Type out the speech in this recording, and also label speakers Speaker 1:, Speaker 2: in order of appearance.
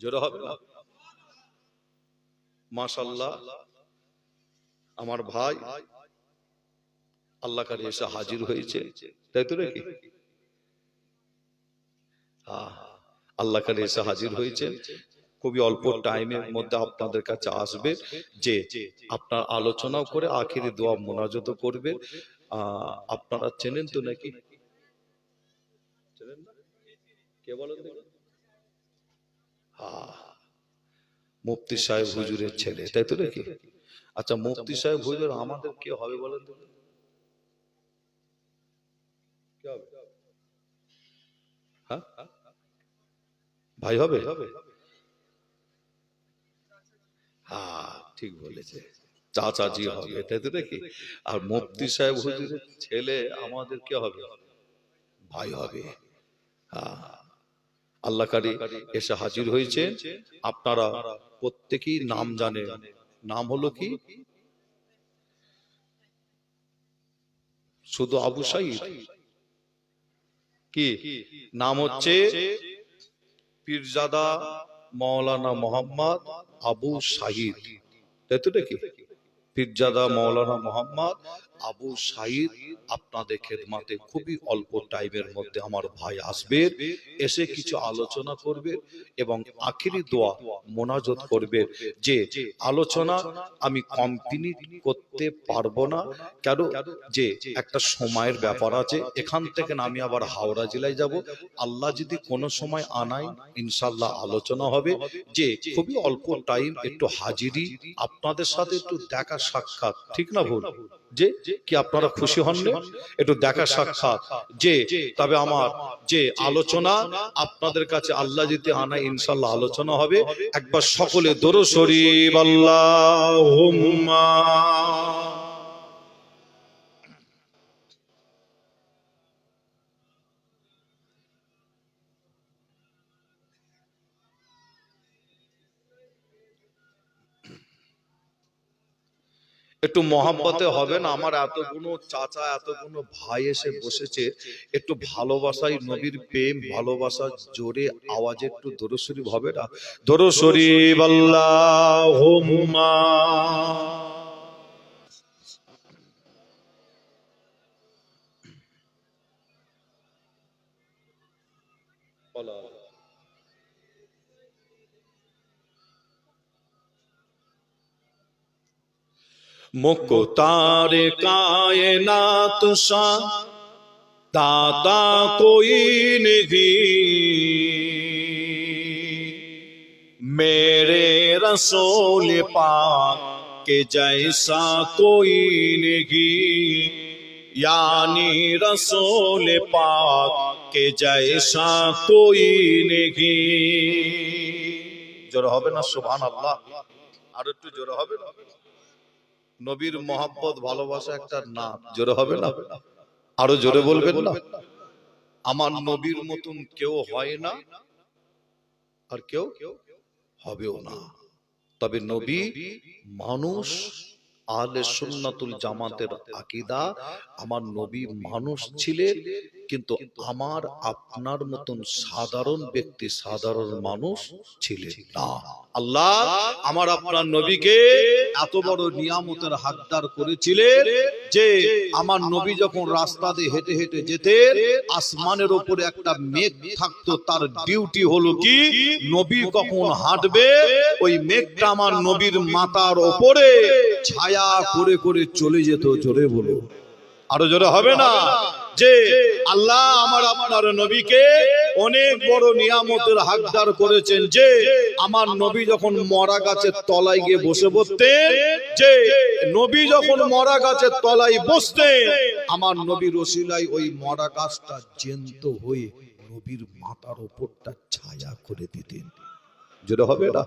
Speaker 1: জোরে হবে না? মাশাল্লাহ আমার ভাই আল্লাহ কারে এসে হাজির হয়েছে। তাই তো নাকি? আল্লাহ কারে এসে হাজির হয়েছে। খুবই অল্প টাইমের মধ্যে আপনাদের কাছে আসবে যে আপনার আলোচনাও করে আখিরি দোয়া মোনাজত করবে। আপনারা চেনেন তো নাকি? চেনেন না? কে বলেন মুফতি সাহেব হুজুরের ছেলে তাই তো নাকি? আচ্ছা মুফতি সাহেব হুজুর আমাদের কে হবে বলেন তো? হ্যাঁ? ভাই হবে? হ্যাঁ ঠিক বলেছে। চাচাজি হবে তাই তো নাকি? আর মুফতি সাহেব হুজুরের ছেলে আমাদের কে হবে? ভাই হবে। হ্যাঁ। আল্লাহ কারি এসে হাজির হয়েছে। আপনারা প্রত্যেকেই নাম জানে নাম হলো কি? শুধু আবু সাইদ। কি? নাম হচ্ছে পীরজাদা মাওলানা মোহাম্মদ আবু শাহিদ তাই তো নাকি? পীরজাদা মাওলানা মোহাম্মদ আবু শাহিদ আপনাদের খেদমাতে খুবই অল্প টাইমের মধ্যে আমার ভাই আসবে, এসে কিছু আলোচনা করবে এবং আখিরি দোয়া মোনাজত করবে যে, আলোচনা আমি কমপ্লিট করতে পারব না, কেন? যে, একটা সময়ের ব্যাপার আছে, এখান থেকে আমি আবার হাওড়া জেলায় যাব, আল্লাহ যদি কোনো সময় আনাই ইনশাল্লাহ আলোচনা হবে। যে, খুবই অল্প টাইম, একটু হাজিরি, আপনাদের সাথে একটু দেখা সাক্ষাৎ, ঠিক না ভুল? যে কি আপনারা খুশি হন না? একটু দেখা সাক্ষাৎ। যে তবে আমার যে আলোচনা আপনাদের কাছে আল্লাহ যেতে আনা ইনশাল্লাহ আলোচনা হবে। একবার সকলে দরো শরীফ আল্লাহুম্মা। একটু মহাব্বতে হবে না? আমার এতগুলো চাচা এতগুলো ভাই এসে বসেছে। একটু ভালোবাসাই নবীর প্রেম ভালোবাসা জোরে আওয়াজে একটু দরশরীফ হবে না দরশরীফ আল্লাহুম্মা मुख्तार कायनात सा दाता कोई नहीं मेरे रसूल पाक के जैसा कोई नहीं यानी रसूल पाक के जैसा कोई नहीं জোরে হবে না সুবহান আল্লাহ আর একটু জোরে হবে না নবীর মহাব্বত ভালোবাসা একটা নাম। জোরে হবে না? আরও জোরে বলবেন না? আমার নবীর মতন কেউ হয় না আর কেউ হবেও না। তবে নবী মানুষ আলে সুন্নাতুল জামাতের আকিদা। আমার নবী মানুষ ছিলেন কিন্তু আমার আপনার মতন সাধারণ ব্যক্তি সাধারণ মানুষ ছিলেন না। আল্লাহ আমার আপনার নবীকে এত বড় নিয়ামতের হাতদার করেছিলেন যে আমার নবী যখন রাস্তা দিয়ে হেঁটে হেঁটে যেতেন আসমানের উপরে একটা মেঘ থাকতো তার ডিউটি হলো কি? নবী কখন হাঁটবে? ওই মেঘটা আমার নবীর মাথার ওপরে ছায়া করে করে চলে যেত জোরে বলো। আরও জোরে হবে না? যে আল্লাহ আমার আপনার নবীকে অনেক বড় নিয়ামতের হাকদার করেছেন যে আমার নবী যখন মরা গাছের তলায় গিয়ে বসে পড়তেন যে নবী যখন মরা গাছের তলায় বসতেন, আমার নবীর ওসিলাই ওই মরা গাছটা জ্যান্ত হয়ে নবীর মাথার ওপরটা ছায়া করে দিতেন। যেটা হবে না